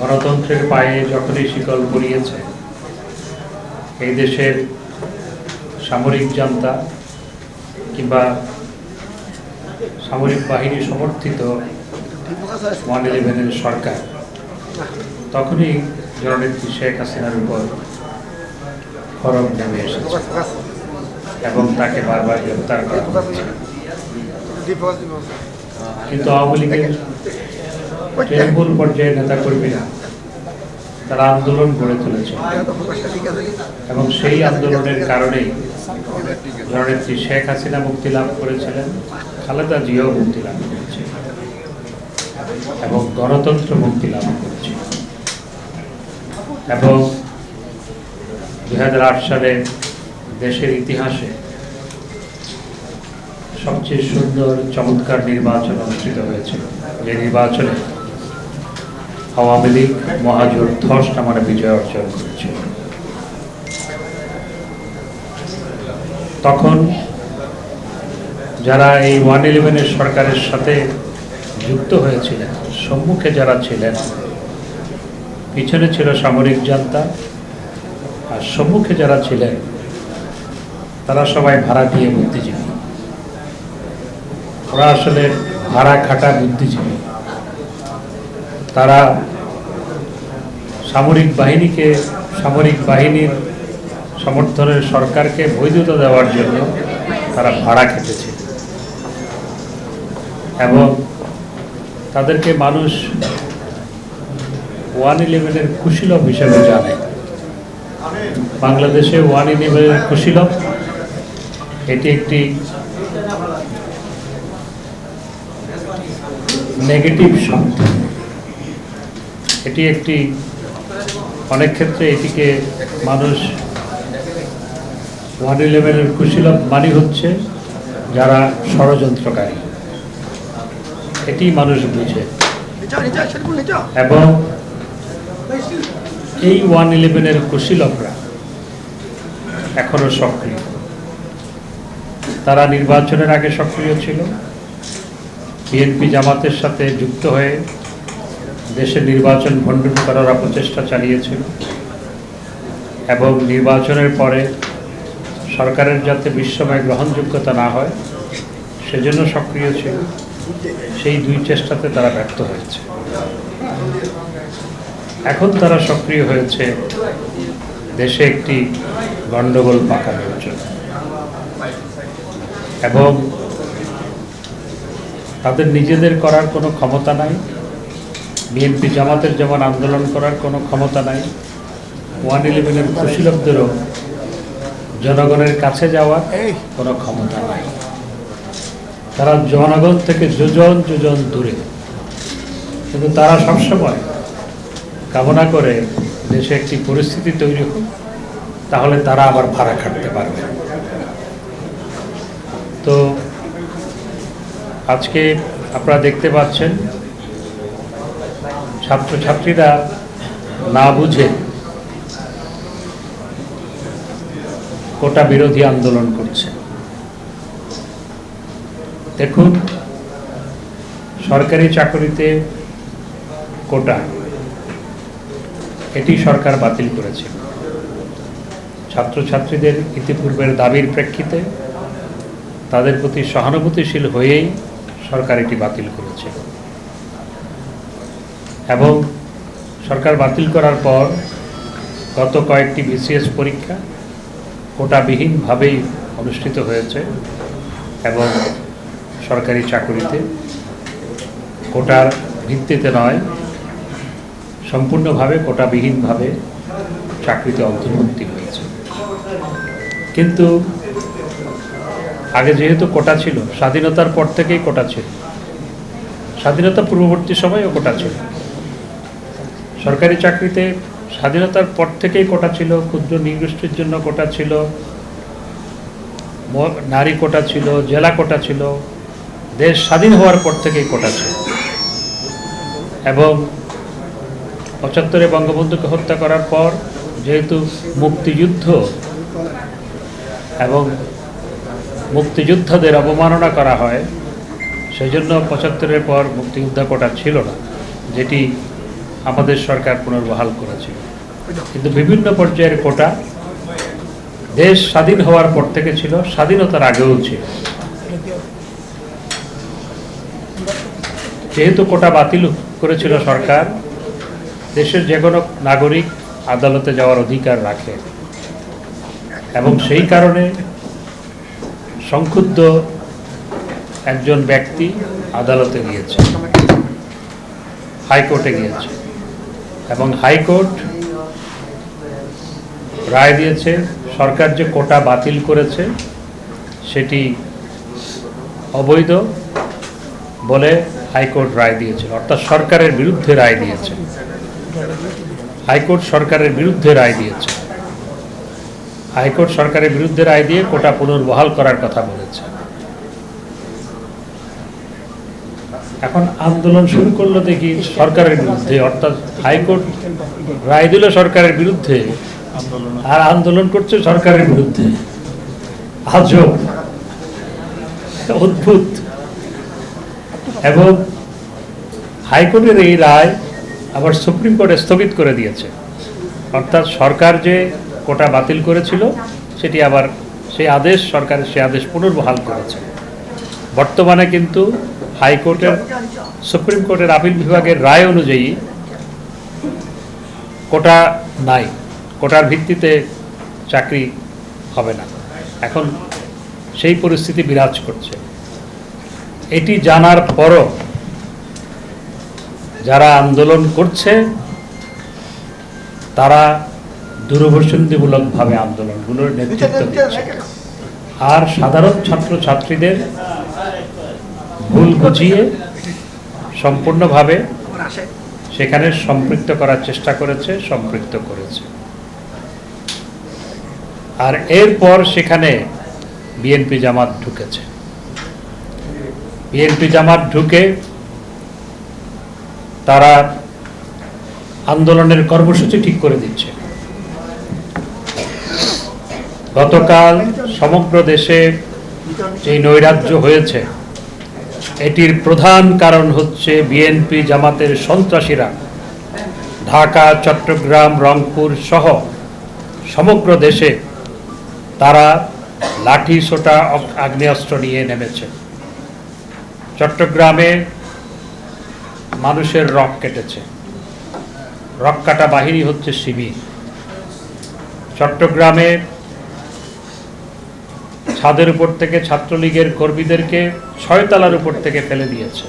গণতন্ত্রের পায়ে যখনই শিকল পড়িয়েছে এই দেশের সামরিক জনতা কিংবা সামরিক বাহিনী সমর্থিত ওয়ান ইলেভেনের সরকার, তখনই জননেত্রী শেখ হাসিনার উপর খরম নেমে এসেছে এবং তাকে বারবার গ্রেপ্তার করা কিন্তু আওয়ামী লীগের তৃণমূল পর্যায়ের নেতাকর্মীরা তারা আন্দোলন গড়ে তুলেছে। এবং সেই আন্দোলনের কারণেই জননেত্রী শেখ হাসিনা মুক্তি লাভ করেছিলেন, খালেদা মুক্তি লাভ করেছে, এবং গণতন্ত্র মুক্তি লাভ করেছে। এবং দুই হাজার আট সালে দেশের ইতিহাসে সবচেয়ে সুন্দর, চমৎকার নির্বাচন অনুষ্ঠিত হয়েছিল। যে নির্বাচনে আওয়ামী লীগ মহাজোর ধস নামারে বিজয় অর্জন করেছিল তখন যারা এই ওয়ান ইলেভেনের সরকারের সাথে যুক্ত হয়েছিলেন, সম্মুখে যারা ছিলেন, পিছনে ছিল সামরিক জান্তা, আর সম্মুখে যারা ছিলেন, তারা সবাই ভাড়া দিয়ে বুদ্ধিজীবী। ওরা আসলে ভাড়া খাটা বুদ্ধিজীবী। তারা সামরিক বাহিনীকে, সামরিক বাহিনীর সমর্থনের সরকারকে বৈধতা দেওয়ার জন্য তারা ভাড়া খেটেছে। এবং তাদেরকে মানুষ ওয়ান ইলেভেনের কুশীলভ হিসেবে জানে। বাংলাদেশে ওয়ান ইলেভেনের কুশীলভ, এটি একটি নেগেটিভ শব্দ। এটি একটি, অনেক ক্ষেত্রে এটিকে মানুষ ওয়ান ইলেভেনের কুশীলভ মানি হচ্ছে যারা ষড়যন্ত্রকারী। এটি মানুষ বুঝে। এবং এই ওয়ান ইলেভেনের কুশীলভরা এখনও সক্রিয়। তারা নির্বাচনের আগে সক্রিয় ছিল। বিএনপি জামাতের সাথে যুক্ত হয়ে দেশের নির্বাচন ভণ্ডুল করার অপচেষ্টা চালিয়েছিল। এবং নির্বাচনের পরে সরকারের যাতে বিশ্বময় গ্রহণযোগ্যতা না হয়, সেজন্য সক্রিয় ছিল। সেই দুই চেষ্টাতে তারা ব্যর্থ হয়েছে। এখন তারা সক্রিয় হয়েছে দেশে একটি গণ্ডগোল পাকানোর জন্য। এবং তাদের নিজেদের করার কোনো ক্ষমতা নাই। বিএনপি জামাতের যেমন আন্দোলন করার কোনো ক্ষমতা নাই ওয়ান ইলেভেনের কুশীলকদেরও জনগণের কাছে যাওয়ার কোনো ক্ষমতা নাই। তারা জনগণ থেকে যোজন যোজন দূরে। কিন্তু তারা সবসময় কামনা করে দেশে একটি পরিস্থিতি তৈরি হোক তাহলে তারা আবার ভাড়া খাটতে পারবে। তো আজকে আপনারা দেখতে পাচ্ছেন ছাত্রছাত্রীরা না বুঝে কোটা বিরোধী আন্দোলন করছে। দেখুন, সরকারি চাকরিতে কোটা, এটি সরকার বাতিল করেছে। ছাত্রছাত্রীদের ইতিপূর্বের দাবির প্রেক্ষিতে তাদের প্রতি সহানুভূতিশীল হয়েই সরকার এটি বাতিল করেছে। এবং সরকার বাতিল করার পর গত কয়েকটি বিসিএস পরীক্ষা কোটাবিহীনভাবেই অনুষ্ঠিত হয়েছে এবং সরকারি চাকরিতে কোটার ভিত্তিতে নয়, সম্পূর্ণভাবে কোটাবিহীনভাবে চাকরিতে অন্তর্ভুক্তি হয়েছে। কিন্তু আগে যেহেতু কোটা ছিল, স্বাধীনতার পর থেকেই কোটা ছিল। স্বাধীনতা পূর্ববর্তী সময়ও কোটা ছিল। সরকারি চাকরিতে স্বাধীনতার পর থেকেই কোটা ছিল, ক্ষুদ্র নিগোষ্ঠীর জন্য কোটা ছিল নারী কোটা ছিল, জেলা কোটা ছিল, দেশ স্বাধীন হওয়ার পর থেকেই কোটা ছিল। এবং পঁচাত্তরে বঙ্গবন্ধুকে হত্যা করার পর যেহেতু মুক্তিযুদ্ধ এবং মুক্তিযোদ্ধাদের অবমাননা করা হয় সেই জন্য পঁচাত্তরের পর মুক্তিযোদ্ধা কোটা ছিল না, যেটি আমাদের সরকার পুনর্বহাল করেছিল। কিন্তু বিভিন্ন পর্যায়ের কোটা দেশ স্বাধীন হওয়ার পর থেকে ছিল, স্বাধীনতার আগেও ছিল। যেহেতু কোটা বাতিল করেছিল সরকার, দেশের যে কোনো নাগরিক আদালতে যাওয়ার অধিকার রাখে। এবং সেই কারণে সংক্ষুব্ধ একজন ব্যক্তি আদালতে গিয়েছে, হাইকোর্টে গিয়েছে। এবং হাইকোর্ট রায় দিয়েছে, সরকার যে কোটা বাতিল করেছে, সেটি অবৈধ বলে হাইকোর্ট রায় দিয়েছে। অর্থাৎ সরকারের বিরুদ্ধে রায় দিয়েছে। হাইকোর্ট সরকারের বিরুদ্ধে রায় দিয়েছে। হাইকোর্ট সরকারের বিরুদ্ধে রায় দিয়ে কোটা পুনর্বহাল করার কথা বলেছে। এখন আন্দোলন শুরু করল দেখি সরকারের বিরুদ্ধে, অর্থাৎ হাইকোর্ট রায় দিল সরকারের বিরুদ্ধে আর আন্দোলন করছে সরকারের বিরুদ্ধে। আজব অদ্ভুত। এবং হাইকোর্টের এই রায় আবার সুপ্রিম কোর্টে স্থগিত করে দিয়েছে। অর্থাৎ সরকার যে কোটা বাতিল করেছিল, সেটি আবার সেই আদেশ, সরকারের সেই আদেশ পুনর্বহাল করেছে। বর্তমানে কিন্তু হাইকোর্টের সুপ্রিম কোর্টের আপিল বিভাগের রায় অনুযায়ী কোটা নাই। কোটার ভিত্তিতে চাকরি হবে না। এখন সেই পরিস্থিতি বিরাজ করছে। এটি জানার পরও যারা আন্দোলন করছে তারা দূরভূষণীমূলকভাবে আন্দোলনগুলোর নেতৃত্ব দিচ্ছে আর সাধারণ ছাত্র ছাত্রীদের ভুল বুঝিয়ে সম্পূর্ণভাবে সেখানে সম্পৃক্ত করার চেষ্টা করেছে, সম্পৃক্ত করেছে। আর এরপর সেখানে বিএনপি জামাত ঢুকেছে। বিএনপি জামাত ঢুকে তারা আন্দোলনের কর্মসূচি ঠিক করে দিচ্ছে। গতকাল সমগ্র দেশে যে নৈরাজ্য হয়েছে এটির প্রধান কারণ হচ্ছে বিএনপি জামাতের সন্ত্রাসীরা। ঢাকা, চট্টগ্রাম, রংপুর সহ সমগ্র দেশে তারা লাঠি সোটা আগ্নেয়াস্ত্র নিয়ে নেমেছে। চট্টগ্রামে মানুষের রক কেটেছে। রক কাটা বাহিনী হচ্ছে শিবির। চট্টগ্রামে ছাদের উপর থেকে ছাত্রলীগের কর্মীদেরকে ছয়তলার উপর থেকে ফেলে দিয়েছে।